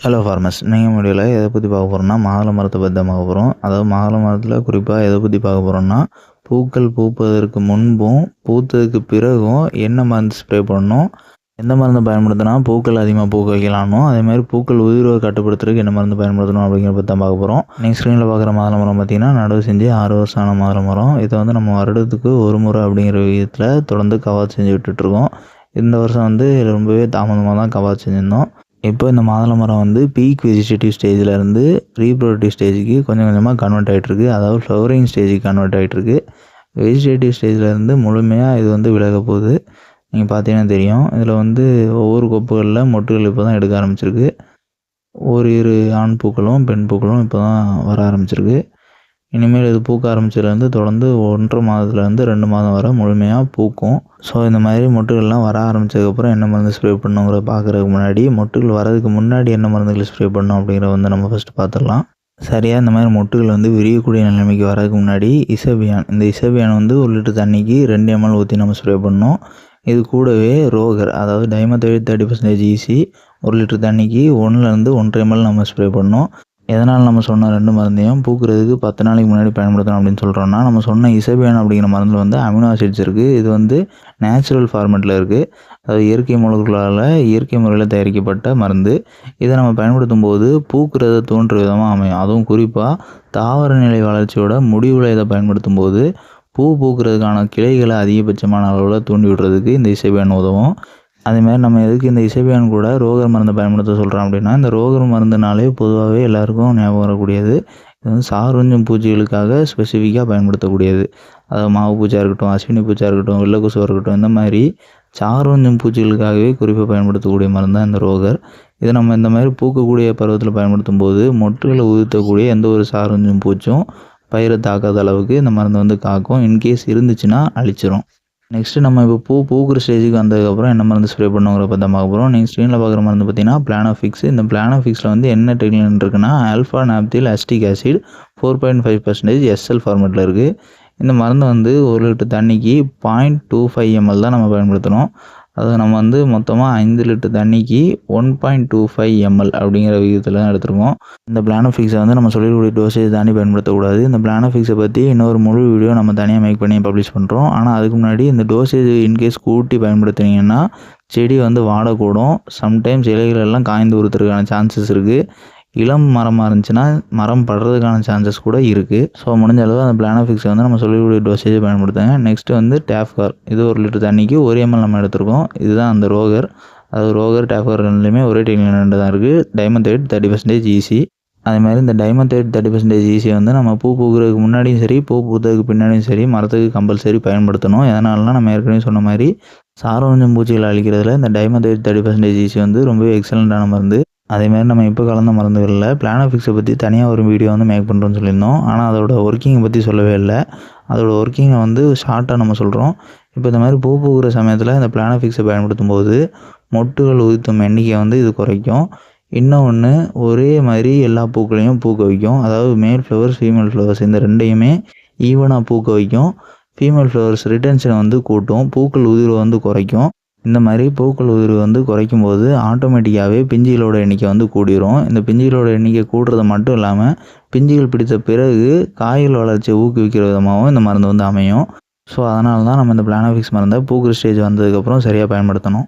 Hello ஃபார்மஸ் நீங்கள் முடியல. எதை பற்றி பார்க்க போகிறோம்னா மாதுளை மரத்தை பற்றி தான் பார்க்க போகிறோம் அதாவது மாதுளை மரத்தில் குறிப்பாக எதை பற்றி பார்க்க போகிறோம்னா பூக்கள் பூப்பதற்கு முன்பும் பூத்ததுக்கு பிறகும் என்ன மருந்து ஸ்ப்ரே பண்ணணும் எந்த மருந்து பயன்படுத்தினா பூக்கள் அதிகமாக பூக்க வைக்கலாம்னோ அதேமாதிரி பூக்கள் உயிரை கட்டுப்படுத்துறதுக்கு என்ன மருந்து பயன்படுத்தணும் அப்படிங்கிறத பற்றி தான் பார்க்க போகிறோம் நீங்கள் ஸ்க்ரீனில் பார்க்குற மாதுளை மரம் பார்த்திங்கன்னா நடவு செஞ்சு ஆறு வருஷம் ஆன மாதுளை மரம். இதை வந்து நம்ம வருடத்துக்கு ஒரு முறை அப்படிங்கிற விதத்தில் தொடர்ந்து கவாத் செஞ்சு விட்டுட்ருக்கோம் இந்த வருஷம் வந்து ரொம்பவே தாமதமாக தான் கவாத் செஞ்சுருந்தோம். இப்போ இந்த மாதுளை மரம் வந்து பீக் வெஜிடேட்டிவ் ஸ்டேஜில் இருந்து ரீப்ரொடக்டிவ் ஸ்டேஜுக்கு கொஞ்சம் கொஞ்சமாக கன்வெர்ட் ஆகிட்டுருக்கு அதாவது ஃப்ளவரிங் ஸ்டேஜுக்கு கன்வெர்ட் ஆகிட்டுருக்கு வெஜிடேட்டிவ் ஸ்டேஜில் இருந்து முழுமையாக இது வந்து விலக போகுது. நீங்கள் பார்த்தீங்கன்னா தெரியும். இதில் வந்து ஒவ்வொரு கொப்புகளில் மொட்டுகள் இப்போ தான் எடுக்க ஆரம்பிச்சிருக்கு. ஒரு இரு ஆண் பூக்களும் பெண் பூக்களும் இப்போ தான் வர ஆரம்பிச்சிருக்கு. இனிமேல் இது பூக்க ஆரம்பிச்சதுலேருந்து தொடர்ந்து ஒன்றரை மாதத்துலேருந்து ரெண்டு மாதம் வரை முழுமையாக பூக்கும். ஸோ இந்த மாதிரி மொட்டுகள்லாம் வர ஆரம்பித்ததுக்கப்புறம் என்ன மருந்து ஸ்ப்ரே பண்ணுங்கிற பார்க்குறதுக்கு முன்னாடி மொட்டுகள் வரதுக்கு முன்னாடி என்ன மருந்துகள் ஸ்ப்ரே பண்ணணும் அப்படிங்கிறத வந்து நம்ம ஃபஸ்ட்டு பார்த்துடலாம். சரியாக இந்த மாதிரி மொட்டுகள் வந்து விரியக்கூடிய நிலைமைக்கு வரதுக்கு முன்னாடி இசபியான் இந்த இசபியான் வந்து ஒரு லிட்டர் தண்ணிக்கு ரெண்டு எம்எல் ஊற்றி நம்ம ஸ்ப்ரே பண்ணோம் இது கூடவே ரோகர் அதாவது டைமத்தேர்ட்டி தேர்ட்டி பர்சன்டேஜ் ஈஸி ஒரு லிட்டர் தண்ணிக்கு ஒன்றுலேருந்து ஒன்றரை எம்எல் நம்ம ஸ்ப்ரே பண்ணோம் எதனால் நம்ம சொன்ன ரெண்டு மருந்தையும் பூக்கிறதுக்கு பத்து நாளைக்கு முன்னாடி பயன்படுத்தணும் அப்படின்னு சொல்கிறோன்னா நம்ம சொன்ன இசபியான் அப்படிங்கிற மருந்தில் வந்து அமினோ ஆசிட்ஸ் இருக்குது இது வந்து நேச்சுரல் ஃபார்மேட்டில் இருக்குது அது இயற்கை மூலங்களால் இயற்கை முறையில் தயாரிக்கப்பட்ட மருந்து. இதை நம்ம பயன்படுத்தும் போது பூக்கிறத தோன்ற விதமாக அமையும். அதுவும் குறிப்பாக தாவர நிலை வளர்ச்சியோட முடிவில் இதை பயன்படுத்தும் போது பூ பூக்கிறதுக்கான கிளைகளை அதிகபட்சமான அளவில் தூண்டி விடுறதுக்கு இந்த இசைபியான் உதவும். அதேமாதிரி நம்ம எதுக்கு இந்த இசைபியான் கூட ரோகர் மருந்தை பயன்படுத்த சொல்கிறோம் அப்படின்னா இந்த ரோகர் மருந்துனாலே பொதுவாகவே எல்லாருக்கும் ஞாபகம் வரக்கூடியது. இது வந்து சாருஞ்சும் பூச்சிகளுக்காக ஸ்பெசிஃபிக்காக பயன்படுத்தக்கூடியது. அதாவது மாவு பூச்சா இருக்கட்டும் அஸ்வினி பூச்சா இருக்கட்டும் வெள்ளக்குசுவாக இருக்கட்டும் இந்த மாதிரி சாருஞ்சும் பூச்சிகளுக்காகவே குறிப்பாக பயன்படுத்தக்கூடிய மருந்து தான் இந்த ரோகர். இதை நம்ம இந்த மாதிரி பூக்கக்கூடிய பருவத்தில் பயன்படுத்தும் போது மொட்டுகளை உதிர்த்தக்கூடிய எந்த ஒரு சாருஞ்சும் பூச்சும் பயிரை தாக்காத அளவுக்கு இந்த மருந்து வந்து காக்கும். இன்கேஸ் இருந்துச்சுன்னா அழிச்சிரும். நெக்ஸ்ட்டு நம்ம இப்போ பூ பூக்கிற ஸ்டேஜுக்கு வந்ததுக்கப்புறம் என்ன மருந்து ஸ்ப்ரே பண்ணுங்கிற பற்றி பார்க்க போகிறோம் நீங்கள் ஸ்க்ரீனில் பார்க்குற மருந்து பார்த்தீங்கன்னா பிளானோஃபிக்ஸ் இந்த பிளானோஃபிக்ஸில் வந்து என்ன டெக்னிக் இருக்குன்னா alpha naphthyl acetic acid four point five percentage SL ஃபார்மேட்டில் இருக்குது இந்த மருந்து வந்து ஒரு லிட்டர் தண்ணிக்கு பாயிண்ட் டூ ஃபைவ் எம்எல் தான் நம்ம பயன்படுத்தணும். அதை நம்ம வந்து மொத்தமாக ஐந்து லிட்டர் தண்ணிக்கு one point two five ML அப்படிங்கிற விகிதத்தில் தான் எடுத்துருக்கோம். இந்த பிளானோஃபிக்ஸை வந்து நம்ம சொல்லிக்கூடிய டோசேஜ் தாண்டி பயன்படுத்தக்கூடாது. இந்த பிளானோஃபிக்ஸை பற்றி இன்னொரு முழு வீடியோ நம்ம தனியாக மேக் பண்ணி பப்ளிஷ் பண்ணுறோம் ஆனால் அதுக்கு முன்னாடி இந்த டோசேஜ் இன்கேஸ் கூட்டி பயன்படுத்துனீங்கன்னா செடி வந்து வாடக்கூடும். சம்டைம்ஸ் இலைகள் எல்லாம் காய்ந்து உறுத்துறதுக்கான சான்சஸ் இருக்குது இளம் மரமாக இருந்துச்சுன்னா மரம் படுறதுக்கான சான்சஸ் கூட இருக்குது ஸோ முடிஞ்ச அளவு அந்த பிளானோஃபிக்ஸை வந்து நம்ம சொல்லக்கூடிய டோசேஜை பயன்படுத்துங்க. நெக்ஸ்ட்டு வந்து டேஃப்கார் இது ஒரு லிட்டர் தண்ணிக்கு ஒரு எம்எல் நம்ம எடுத்திருக்கோம். இதுதான் அந்த ரோகர் அது ரோகர் டேஃப்கார் ரெண்டுலேயுமே ஒரே டெக்னிக் தான் இருக்குது dimethoate thirty percentage EC அதே மாதிரி இந்த dimethoate thirty percentage EC வந்து நம்ம பூ பூக்கிறதுக்கு முன்னாடியும் சரி பூ பூத்ததுக்கு பின்னாடியும் சரி மரத்துக்கு கம்பல்சரி பயன்படுத்தணும். எதனாலனா நம்ம ஏற்கனவே சொன்ன மாதிரி சாரோஞ்சம் பூச்சிகளை அழிக்கிறதுல இந்த dimethoate thirty percentage EC வந்து ரொம்பவே எக்ஸலண்ட்டான மருந்து. அதேமாதிரி நம்ம இப்போ கலந்த மருந்துகளில் பிளானோஃபிக்ஸை பற்றி தனியாக ஒரு வீடியோ வந்து மேக் பண்ணுறோன்னு சொல்லியிருந்தோம். ஆனால் அதோட ஒர்க்கிங்கை பற்றி சொல்லவே இல்லை. அதோட ஒர்க்கிங்கை வந்து ஷார்ட்டாக நம்ம சொல்கிறோம் இப்போ இந்த மாதிரி பூ பூக்கிற சமயத்தில் இந்த பிளானோஃபிக்ஸை பயன்படுத்தும் போது மொட்டுகள் உதித்தும் எண்ணிக்கை வந்து இது குறைக்கும். இன்னொன்று ஒரே மாதிரி எல்லா பூக்களையும் பூக்க வைக்கும். அதாவது மேல் ஃப்ளவர்ஸ் ஃபீமேல் ஃப்ளவர்ஸ் இந்த ரெண்டையுமே ஈவனாக பூக்க வைக்கும். ஃபீமேல் ஃப்ளவர்ஸ் ரிட்டன்ஷனை வந்து கூட்டும். பூக்கள் உதிர்வை வந்து குறைக்கும். இந்த மாதிரி பூக்கள் உதிர்வு வந்து குறைக்கும் போது ஆட்டோமேட்டிக்காகவே பிஞ்சுகளோட எண்ணிக்கை வந்து கூடிரும். இந்த பிஞ்சுகளோட எண்ணிக்கை கூடுறது மட்டும் இல்லாமல் பிஞ்சுகள் பிடித்த பிறகு காய்கள் வளர்ச்சியை ஊக்குவிக்கிற விதமாகவும் இந்த மருந்து வந்து அமையும். ஸோ அதனால தான் நம்ம இந்த பிளானோஃபிக்ஸ் மருந்தை பூக்கிற ஸ்டேஜ் வந்ததுக்கப்புறம் சரியாக பயன்படுத்தணும்.